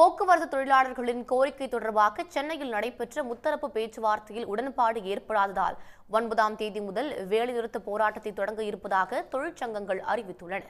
போக்குவரத்து தொழிலாளர்களின் கோரிக்கை தொடர்பாக சென்னையில் நடைபெற்ற முத்தரப்பு பேச்சுவார்த்தையில் உடன்பாடு ஏற்படாததால் ஒன்பதாம் தேதி முதல் வேலைநிறுத்த போராட்டத்தை தொடங்க இருப்பதாக தொழிற்சங்கங்கள் அறிவித்துள்ளன.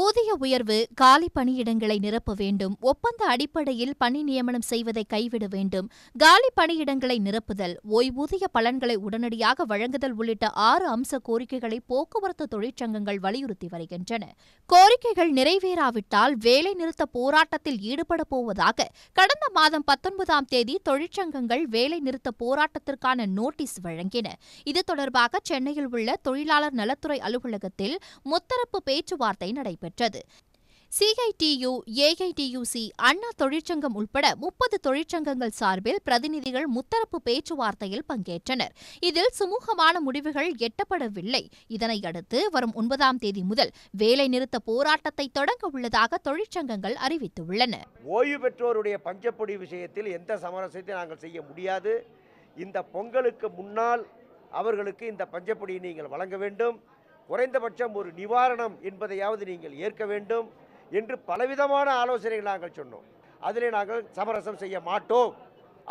ஊதிய உயர்வு காலி பணியிடங்களை நிரப்ப வேண்டும் ஒப்பந்த அடிப்படையில் பணி நியமனம் செய்வதை கைவிட வேண்டும் காலி பணியிடங்களை நிரப்புதல் ஓய்வூதிய பலன்களை உடனடியாக வழங்குதல் உள்ளிட்ட ஆறு அம்ச கோரிக்கைகளை போக்குவரத்து தொழிற்சங்கங்கள் வலியுறுத்தி வருகின்றன. கோரிக்கைகள் நிறைவேறாவிட்டால் வேலை நிறுத்த போராட்டத்தில் ஈடுபடப் போவதாக கடந்த மாதம் பத்தொன்பதாம் தேதி தொழிற்சங்கங்கள் வேலை நிறுத்த போராட்டத்திற்கான நோட்டீஸ் வழங்கின. இது தொடர்பாக சென்னையில் உள்ள தொழிலாளர் நலத்துறை அலுவலகத்தில் முத்தரப்பு பேச்சுவார்த்தை நடைபெற்றது. சிஐடியு ஏஐடியுசி அண்ணா தொழிற்சங்கம் உட்பட முப்பது தொழிற்சங்கங்கள் சார்பில் பிரதிநிதிகள் முத்தரப்பு பேச்சுவார்த்தையில் பங்கேற்றனர். இதில் சுமூகமான முடிவுகள் எட்டப்படவில்லை. இதனையடுத்து வரும் ஒன்பதாம் தேதி முதல் வேலை நிறுத்த போராட்டத்தை தொடங்க உள்ளதாக தொழிற்சங்கங்கள் அறிவித்துள்ளன. ஓய்வு பெற்றோருடைய பஞ்சப்பொடி விஷயத்தில் எந்த சமரசத்தையும் நாங்கள் செய்ய முடியாது. இந்த பொங்கலுக்கு முன்னால் அவர்களுக்கு இந்த பஞ்சப்பொடியை நீங்கள் வழங்க வேண்டும். குறைந்தபட்சம் ஒரு நிவாரணம் என்பதையாவது நீங்கள் ஏற்க வேண்டும் என்று பலவிதமான ஆலோசனைகள் நாங்கள் சொன்னோம். அதிலே நாங்கள் சமரசம் செய்ய மாட்டோம்.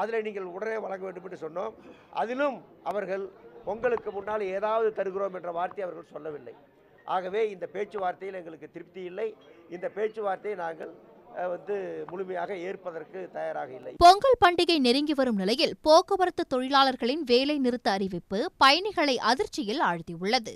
அதில் நீங்கள் உடனே வழங்க வேண்டும் என்று சொன்னோம். அதிலும் அவர்கள் பொங்கலுக்கு முன்னால் ஏதாவது தருகிறோம் என்ற வார்த்தை அவர்கள் சொல்லவில்லை. ஆகவே இந்த பேச்சுவார்த்தையில் எங்களுக்கு திருப்தி இல்லை. இந்த பேச்சுவார்த்தையை நாங்கள் வந்து முழுமையாக ஏற்பதற்கு தயாராக இல்லை. பொங்கல் பண்டிகை நெருங்கி வரும் நிலையில் போக்குவரத்து தொழிலாளர்களின் வேலை நிறுத்த அறிவிப்பு பயணிகளை அதிர்ச்சியில் ஆழ்த்தியுள்ளது.